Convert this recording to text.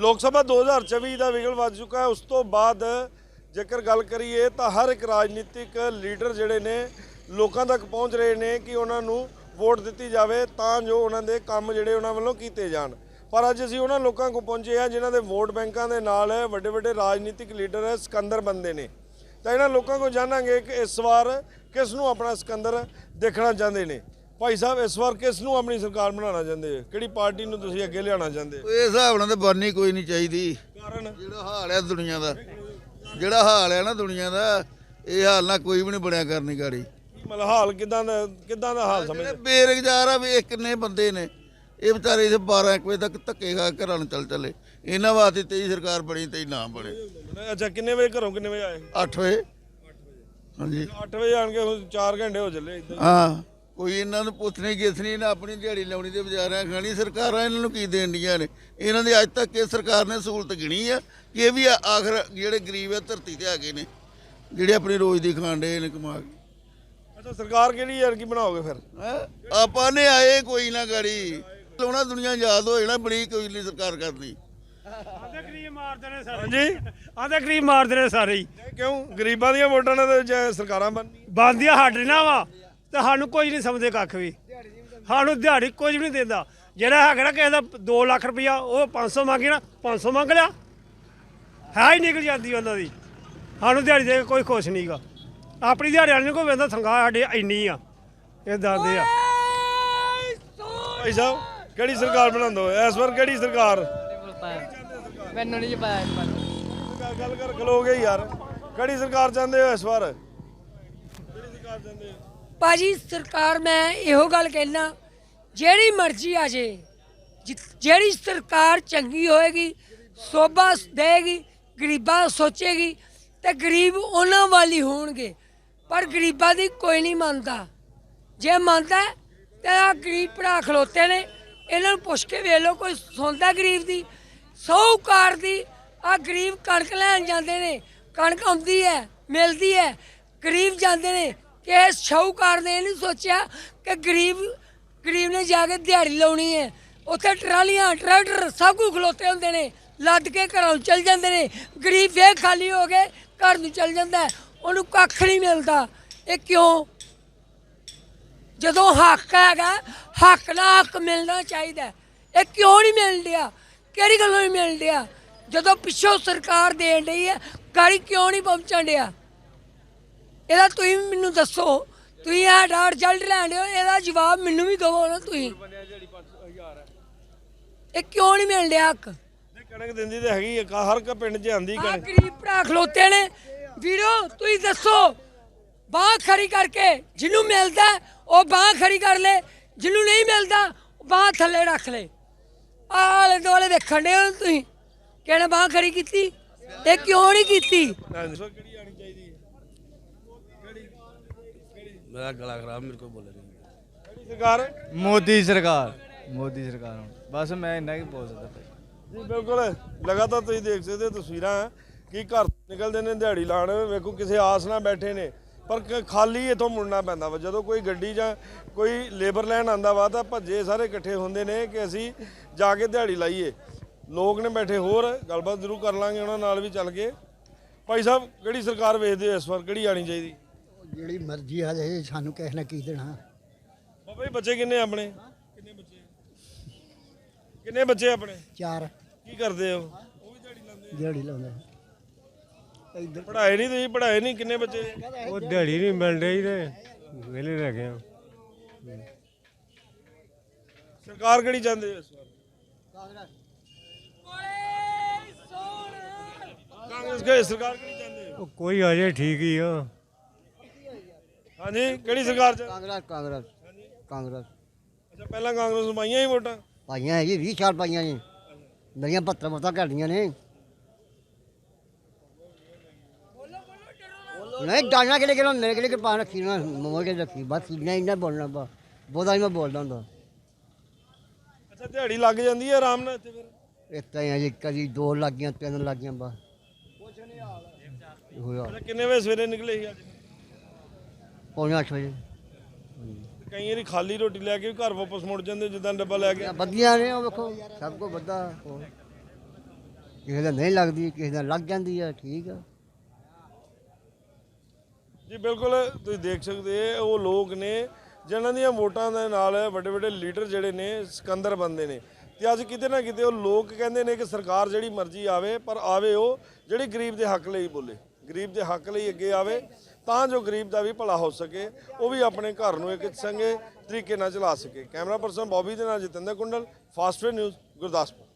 ਲੋਕ ਸਭਾ 2024 ਦਾ ਵਿਗਲ ਵੱਜ ਚੁੱਕਾ ਹੈ। ਉਸ ਤੋਂ ਬਾਅਦ ਜੇਕਰ ਗੱਲ ਕਰੀਏ ਤਾਂ ਹਰ ਇੱਕ ਰਾਜਨੀਤਿਕ ਲੀਡਰ ਜਿਹੜੇ ਨੇ, ਲੋਕਾਂ ਤੱਕ ਪਹੁੰਚ ਰਹੇ ਨੇ ਕਿ ਉਹਨਾਂ ਨੂੰ ਵੋਟ ਦਿੱਤੀ ਜਾਵੇ ਤਾਂ ਜੋ ਉਹਨਾਂ ਦੇ ਕੰਮ ਜਿਹੜੇ ਉਹਨਾਂ ਵੱਲੋਂ ਕੀਤੇ ਜਾਣ। ਪਰ ਅੱਜ ਅਸੀਂ ਉਹਨਾਂ ਲੋਕਾਂ ਕੋਲ ਪਹੁੰਚੇ ਹਾਂ ਜਿਨ੍ਹਾਂ ਦੇ ਵੋਟ ਬੈਂਕਾਂ ਦੇ ਨਾਲ ਵੱਡੇ ਵੱਡੇ ਰਾਜਨੀਤਿਕ ਲੀਡਰ ਸਿਕੰਦਰ ਬੰਦੇ ਨੇ। ਤਾਂ ਇਹਨਾਂ ਲੋਕਾਂ ਕੋਲ ਜਾਣਾਂਗੇ ਕਿ ਇਸ ਵਾਰ ਕਿਸ ਨੂੰ ਆਪਣਾ ਸਿਕੰਦਰ ਦੇਖਣਾ ਚਾਹੁੰਦੇ ਨੇ। ਭਾਈ ਸਾਹਿਬ ਇਸ ਵਾਰ ਕਿਸ ਨੂੰ ਆਪਣੀ ਸਰਕਾਰ ਬਣਾਉਣਾ ਚਾਹੁੰਦੇ ਕਿਹੜੀ ਪਾਰਟੀ ਨੂੰ ਤੁਸੀਂ ਅੱਗੇ ਲਿਆਉਣਾ ਚਾਹੁੰਦੇ ਇਹ ਹਿਸਾਬ ਨਾਲ ਤਾਂ ਬਣਨੀ ਕੋਈ ਨਹੀਂ ਚਾਹੀਦੀ। ਕਾਰਨ? ਜਿਹੜਾ ਹਾਲ ਹੈ ਦੁਨੀਆ ਦਾ। ਜਿਹੜਾ ਹਾਲ ਹੈ ਨਾ ਦੁਨੀਆ ਦਾ ਇਹ ਹਾਲ ਨਾਲ ਕੋਈ ਵੀ ਨਹੀਂ ਬਣਿਆ ਕਰਨੀ ਗਾੜੀ। ਮਤਲਬ ਹਾਲ ਕਿਦਾਂ ਦਾ ਕਿਦਾਂ ਦਾ ਹਾਲ ਜਿਹੜੇ ਸਮਝਦੇ ਬੇਰੁਜ਼ਗਾਰ ਆ ਵੇਖ ਕਿੰਨੇ ਬੰਦੇ ਨੇ। ਇਹ ਵਿਚਾਰੇ ਇਥੇ 12 1 ਵਜੇ ਤੱਕ ਧੱਕੇ ਖਾ ਕੇ ਘਰਾਂ ਨੂੰ ਚੱਲ ਚੱਲੇ। ਇਹਨਾਂ ਵਾਸਤੇ ਤੇਈ ਸਰਕਾਰ ਬਣੀ ਤੇ ਨਾ ਬਣੇ। ਅੱਛਾ ਕਿੰਨੇ ਵਜੇ ਘਰੋਂ ਕਿੰਨੇ ਵਜੇ ਆਏ? 8 ਵਜੇ। ਹਾਂਜੀ। 8 ਵਜੇ ਆਣ ਕੇ ਹੁਣ 4 ਘੰਟੇ ਹੋ ਚੱਲੇ ਇੱਦਾਂ ਹੀ। ਕੋਈ ਇਹਨਾਂ ਨੂੰ ਪੁੱਛਣੀ ਗਿੱਛਣੀ ਨਾ ਆਪਣੀ ਦਿਹਾੜੀ ਲਾਉਣੀ ਤੇ ਵਿਚਾਰਿਆਂ ਖਾਣੀ ਸਰਕਾਰਾਂ ਇਹਨਾਂ ਨੂੰ ਕੀ ਦੇਣ ਡੀਆਂ ਨੇ? ਇਹਨਾਂ ਦੀ ਅੱਜ ਤੱਕ ਇਹ ਸਰਕਾਰ ਨੇ ਸਹੂਲਤ ਗਿਣੀ ਆ ਕਿ ਇਹ ਵੀ ਆਖਰ ਜਿਹੜੇ ਗਰੀਬ ਆ ਧਰਤੀ ਤੇ ਆ ਗਏ ਨੇ ਜਿਹੜੇ ਆਪਣੀ ਰੋਜ਼ ਦੀ ਖਾਣ ਦੇ ਨੇ ਕਮਾ ਕੇ। ਅੱਛਾ ਸਰਕਾਰ ਕਿਹੜੀ ਯਾਰ ਕੀ ਬਣਾਓਗੇ ਫਿਰ? ਆਪਾਂ ਨੇ ਆਏ ਕੋਈ ਨਾ ਗਾੜੀ। ਲੋਣਾ ਦੁਨੀਆ ਯਾਦ ਹੋ ਜਾਣਾ ਬਣੀ ਕੋਈ ਨਹੀਂ ਸਰਕਾਰ ਕਰਨੀ ਆਂਦੇ ਗਰੀਬ ਮਾਰਦੇ ਨੇ ਸਾਰੇ। ਹਾਂਜੀ? ਆਂਦੇ ਗਰੀਬ ਮਾਰਦੇ ਨੇ ਸਾਰੇ ਹੀ। ਕਿਉਂ? ਗਰੀਬਾਂ ਦੀਆਂ ਵੋਟਾਂ ਨਾਲ ਜੇ ਸਰਕਾਰਾਂ ਬਣਨੀਆਂ। ਬੰਦੀਆਂ ਹਟਣਾ ਵਾ। ਤੇ ਸਾਨੂੰ ਕੋਈ ਨਹੀਂ ਸਮਝਦੇ ਕੱਖ ਵੀ। ਸਾਨੂੰ ਦਿਹਾੜੀ ਕੁਝ ਵੀ ਨਹੀਂ ਦਿੰਦਾ। ਜਿਹੜਾ ਹੈਗਾ ਨਾ ਕਿਸੇ ਦਾ 2 ਲੱਖ ਰੁਪਇਆ ਉਹ 500 ਮੰਗੇ ਨਾ 500 ਮੰਗ ਲਿਆ। ਹੈ ਹੀ ਨਿਕਲ ਜਾਂਦੀ ਉਹਨਾਂ ਦੀ। ਸਾਨੂੰ ਦਿਹਾੜੀ ਦੇ ਕੇ ਕੋਈ ਖੁਸ਼ ਨਹੀਂਗਾ ਆਪਣੀ ਦਿਹਾੜੀ ਵਾਲੇ ਨੂੰ ਕੋਈ ਵੇਂਦਾ ਤਨਖਾਹ ਸਾਡੇ ਇੰਨੀ ਆ। ਇਹ ਦੱਸਦੇ ਆ। ਭਾਈ ਸਾਹਿਬ ਕਿਹੜੀ ਸਰਕਾਰ ਬਣਾਉਂਦੇ ਹੋ ਇਸ ਵਾਰ ਕਿਹੜੀ ਸਰਕਾਰ? ਮੈਨੂੰ ਨਹੀਂ ਪਤਾ ਇਸ ਬਾਰੇ। ਗੱਲ ਕਰ ਖਲੋਗੇ ਯਾਰ। ਕਿਹੜੀ ਸਰਕਾਰ ਚਾਹੁੰਦੇ ਹੋ ਇਸ ਵਾਰ? ਕਿਹੜੀ ਸਰਕਾਰ ਚਾਹੁੰਦੇ ਹੋ? ਭਾਜੀ, ਸਰਕਾਰ, ਮੈਂ ਇਹੋ ਗੱਲ ਕਹਿਣਾ ਜਿਹੜੀ ਮਰਜ਼ੀ ਆ ਜੇ ਜਿ- ਜਿਹੜੀ ਸਰਕਾਰ ਚੰਗੀ ਹੋਏਗੀ, ਸੋਭਾ ਦੇਗੀ ਗਰੀਬਾਂ ਸੋਚੇਗੀ, ਤੇ ਗਰੀਬ ਉਹਨਾਂ ਵਾਲੀ ਹੋਣਗੇ। ਪਰ ਗਰੀਬਾਂ ਦੀ ਕੋਈ ਨਹੀਂ ਮੰਨਦਾ। ਜੇ ਮੰਨਦਾ ਹੈ ਤੇ ਆ ਗਰੀਬ ਭਰਾ ਖਲੋਤੇ ਨੇ, ਇਹਨਾਂ ਨੂੰ ਪੁੱਛ ਕੇ ਵੇਖ ਲਓ, ਕੋਈ ਸੁਣਦਾ ਗਰੀਬ ਦੀ? ਸੌਕਾਰ ਦੀ ਆ ਗਰੀਬ ਕਣਕ ਲੈਣ ਜਾਂਦੇ ਨੇ, ਕਣਕ ਆਉਂਦੀ ਹੈ, ਮਿਲਦੀ ਹੈ, ਗਰੀਬ ਜਾਂਦੇ ਨੇ ਕਿ ਇਹ ਸ਼ੌਕਾਰ ਨੇ ਇਹ ਨਹੀਂ ਸੋਚਿਆ ਕਿ ਗਰੀਬ ਗਰੀਬ ਨੇ ਜਾ ਕੇ ਦਿਹਾੜੀ ਲਾਉਣੀ ਹੈ। ਉੱਥੇ ਟਰਾਲੀਆਂ, ਟਰੈਕਟਰ ਸਭ ਕੁਝ ਖਲੋਤੇ ਹੁੰਦੇ ਨੇ। ਲੱਦ ਕੇ ਘਰੋਂ ਚਲ ਜਾਂਦੇ ਨੇ। ਗਰੀਬ ਵੇ ਖਾਲੀ ਹੋ ਕੇ ਘਰ ਨੂੰ ਚਲ ਜਾਂਦਾ ਉਹਨੂੰ ਕੱਖ ਨਹੀਂ ਮਿਲਦਾ। ਇਹ ਕਿਉਂ? ਜਦੋਂ ਹੱਕ ਹੈਗਾ, ਹੱਕ ਨਾਲ ਹੱਕ ਮਿਲਣਾ ਚਾਹੀਦਾ ਇਹ ਕਿਉਂ ਨਹੀਂ ਮਿਲ ਰਿਹਾ ਕਿਹੜੀ ਗੱਲੋਂ ਨਹੀਂ ਮਿਲ ਰਿਹਾ ਜਦੋਂ ਪਿੱਛੋਂ ਸਰਕਾਰ ਦੇਣ ਰਹੀ ਹੈ, ਗਾੜੀ ਕਿਉਂ ਨਹੀਂ ਪਹੁੰਚਣ ਡਿਆ? ਇਹਦਾ ਤੁਸੀਂ ਵੀ ਮੈਨੂੰ ਦੱਸੋ। ਤੁਸੀਂ ਇਹ ਡਾਟ ਜਲਦ ਲੈਣ ਹੋ ਇਹਦਾ ਜਵਾਬ ਮੈਨੂੰ ਵੀ ਦਿਓ ਨਾ ਤੁਸੀਂ। ਇਹ ਕਿਉਂ ਨਹੀਂ ਮਿਲ ਰਿਹਾ ਹੱਕ? ਨਹੀਂ, ਕਣਕ ਦਿੰਦੀ ਤੇ ਹੈਗੀ ਆ, ਹਰ ਇੱਕ ਪਿੰਡ 'ਚ ਆਂਦੀ ਆ ਕਣਕ। ਗਰੀਬ ਭਰਾ ਖਲੋਤੇ ਨੇ। ਵੀਰੋ ਤੁਸੀਂ ਦੱਸੋ ਬਾਹ ਖੜੀ ਕਰਕੇ ਜਿਹਨੂੰ ਮਿਲਦਾ ਹੈ, ਉਹ ਬਾਹ ਖੜੀ ਕਰ ਲੈ। ਜਿਹਨੂੰ ਨਹੀਂ ਮਿਲਦਾ ਬਾਹ ਥੱਲੇ ਰੱਖ ਲੈ। ਆਲੇ ਦੁਆਲੇ ਵੇਖਣ ਦੇ ਤੁਸੀਂ? ਕਿਹਨੇ ਬਾਹ ਖੜੀ ਕੀਤੀ? ਇਹ ਕਿਉਂ ਨਹੀਂ ਕੀਤੀ? ਹਾਂਜੀ। ਸੋ ਕਿਹੜੀ ਆਣੀ ਚਾਹੀਦੀ ਹੈ ਮੇਰਾ ਗਲਾ ਖਰਾਬ ਮੇਰੇ ਕੋਲ ਬੋਲੇ ਨਹੀਂ। ਸਰਕਾਰ? ਮੋਦੀ ਸਰਕਾਰ ਮੋਦੀ ਸਰਕਾਰ ਹੁਣ। ਬਸ ਮੈਂ ਇੰਨਾ ਹੀ ਬੋਲ ਸਕਦਾ ਭਾਈ। ਜੀ ਬਿਲਕੁਲ। ਲਗਾਤਾਰ ਤੁਸੀਂ ਦੇਖ ਸਕਦੇ ਹੋ ਤਸਵੀਰਾਂ ਕਿ ਘਰ ਨਿਕਲਦੇ ਨੇ ਦਿਹਾੜੀ ਲਾਣ ਵੇਖੋ ਕਿਸੇ ਆਸ ਨਾਲ ਬੈਠੇ ਨੇ। ਪਰ ਖਾਲੀ ਇਥੋਂ ਮੁੜਨਾ ਪੈਂਦਾ ਵਾ। ਜਦੋਂ ਕੋਈ ਗੱਡੀ ਜਾਂ ਕੋਈ ਲੇਬਰ ਲੈਣ ਆਂਦਾ ਵਾ ਤਾਂ ਭੱਜੇ ਸਾਰੇ ਇਕੱਠੇ ਹੁੰਦੇ ਨੇ ਕਿ ਅਸੀਂ ਜਾ ਕੇ ਦਿਹਾੜੀ ਲਾਈਏ। ਲੋਕ ਨੇ ਬੈਠੇ ਹੋਰ ਗੱਲਬਾਤ ਜ਼ਰੂਰ ਕਰ ਲਾਂਗੇ ਉਹਨਾਂ ਨਾਲ ਵੀ ਚੱਲ ਕੇ। ਭਾਈ ਸਾਹਿਬ ਕਿਹੜੀ ਸਰਕਾਰ ਵੇਖਦੇ ਹੋ ਇਸ ਵਾਰ? ਕਿਹੜੀ ਆਣੀ ਚਾਹੀਦੀ? ਜਿਹੜੀ ਮਰਜ਼ੀ ਆ ਜਾਏ ਸਾਨੂੰ ਕਿਸੇ ਨੇ ਕੀ ਦੇਣਾ। ਬਾਬਾ ਜੀ ਬੱਚੇ ਕਿੰਨੇ ਆਪਣੇ? ਕਿੰਨੇ ਬੱਚੇ? ਕਿੰਨੇ ਬੱਚੇ ਆਪਣੇ? ਚਾਰ। ਕੀ ਕਰਦੇ ਹੋ? ਦਿਹਾੜੀ ਲਾਉਂਦੇ। ਇੱਧਰ ਪੜ੍ਹਾਏ ਨਹੀਂ ਤੁਸੀਂ? ਪੜ੍ਹਾਏ ਨਹੀਂ? ਕਿੰਨੇ ਬੱਚੇ? ਉਹ ਦਿਹਾੜੀ ਨਹੀਂ ਮਿਲ ਰਹੀ ਤੇ ਵਿਹਲੇ ਰਹਿ ਗਏ ਆ। ਸਰਕਾਰ ਕਿਹੜੀ ਚਾਹੁੰਦੇ ਹੋ ਇਸ ਵਾਰ? ਕਾਂਗਰਸ। ਕੇ ਸਰਕਾਰ ਕਿਹੜੀ ਚਾਹੁੰਦੇ ਹੋ? ਉਹ ਕੋਈ ਆ ਜਾਏ ਠੀਕ ਹੀ ਆ। ਹਾਂਜੀ ਕਿਹੜੀ ਸਰਕਾਰ ਚ? ਕਾਂਗਰਸ ਕਾਂਗਰਸ ਕਾਂਗਰਸ। ਅੱਛਾ ਪਹਿਲਾਂ ਕਾਂਗਰਸ ਨੂੰ ਪਾਈਆਂ ਹੀ ਵੋਟਾਂ? ਪਾਈਆਂ ਹੈ ਜੀ 20 ਸਾਲ ਪਾਈਆਂ ਨੇ ਮੇਰੀਆਂ 72 ਮਤਾਂ ਘੜੀਆਂ ਨੇ। ਨਹੀਂ ਡਾਣਾ ਕਿਹੜੇ ਕਿਹੜੇ ਮੇਰੇ ਕਿਹੜੇ ਕਿ ਪਾਣ ਰੱਖੀ ਨਾ ਮੋੜ ਕੇ ਰੱਖੀ? ਬਸ ਇੰਨਾ ਇੰਨਾ ਬੋਲਣਾ ਬਾ ਬਹੁਤਾ ਹੀ ਮੈਂ ਬੋਲਦਾ ਹੁੰਦਾ। ਅੱਛਾ ਦਿਹਾੜੀ ਲੱਗ ਜਾਂਦੀ ਹੈ ਆਰਾਮ ਨਾਲ ਇੱਥੇ ਫਿਰ? ਤਾਂ ਹੈ ਜੀ ਕਦੀ ਦੋ ਲੱਗ ਗਈਆਂ ਤਿੰਨ ਲੱਗ ਗਈਆਂ ਬਸ। ਹੋਇਆ ਅੱਛਾ ਕਿੰਨੇ ਵਜੇ ਸਵੇਰੇ ਨਿਕਲੇ ਸੀ ਅੱਜ? ਪੌਣੇ ਅੱਠ ਵਜੇ। ਤੇ ਕਈ ਵਾਰੀ ਖਾਲੀ ਰੋਟੀ ਲੈ ਕੇ ਵੀ ਘਰ ਵਾਪਸ ਮੁੜ ਜਾਂਦੇ ਜਿੱਦਾਂ ਡੱਬਾ ਲੈ ਕੇ। ਵਧੀਆ ਨੇ ਉਹ ਵੇਖੋ ਸਭ ਕੋ ਵੱਡਾ ਉਹ ਕਿਸੇ ਦਾ ਨਹੀਂ ਲੱਗਦੀ ਕਿਸੇ ਦਾ ਲੱਗ ਜਾਂਦੀ ਆ ਠੀਕ ਆ। ਜੀ ਬਿਲਕੁਲ ਤੁਸੀਂ ਦੇਖ ਸਕਦੇ ਹੋ ਉਹ ਲੋਕ ਨੇ ਜਿਨ੍ਹਾਂ ਦੀਆਂ ਵੋਟਾਂ ਦੇ ਨਾਲ ਵੱਡੇ ਵੱਡੇ ਲੀਡਰ ਜਿਹੜੇ ਨੇ ਸਿਕੰਦਰ ਬੰਦੇ ਨੇ। ਤੇ ਅੱਜ ਕਿਤੇ ਨਾ ਕਿਤੇ ਉਹ ਲੋਕ ਕਹਿੰਦੇ ਨੇ ਕਿ ਸਰਕਾਰ ਜਿਹੜੀ ਮਰਜ਼ੀ ਆਵੇ ਪਰ ਆਵੇ ਉਹ ਜਿਹੜੀ ਗਰੀਬ ਦੇ ਹੱਕ ਲਈ ਬੋਲੇ। ਗਰੀਬ ਦੇ ਹੱਕ ਲਈ ਅੱਗੇ ਆਵੇ ਤਾਂ ਜੋ ਗਰੀਬ ਦਾ ਵੀ ਭਲਾ ਹੋ ਸਕੇ, ਉਹ ਵੀ ਆਪਣੇ ਘਰ ਨੂੰ ਇੱਕ ਚੰਗੇ ਤਰੀਕੇ ਨਾਲ ਚਲਾ ਸਕੇ। ਕੈਮਰਾ ਪਰਸਨ ਬੌਬੀ ਦੇ ਨਾਲ ਜਤਿੰਦਰ ਕੁੰਡਲ, ਫਾਸਟ ਨਿਊਜ਼, ਗੁਰਦਾਸਪੁਰ।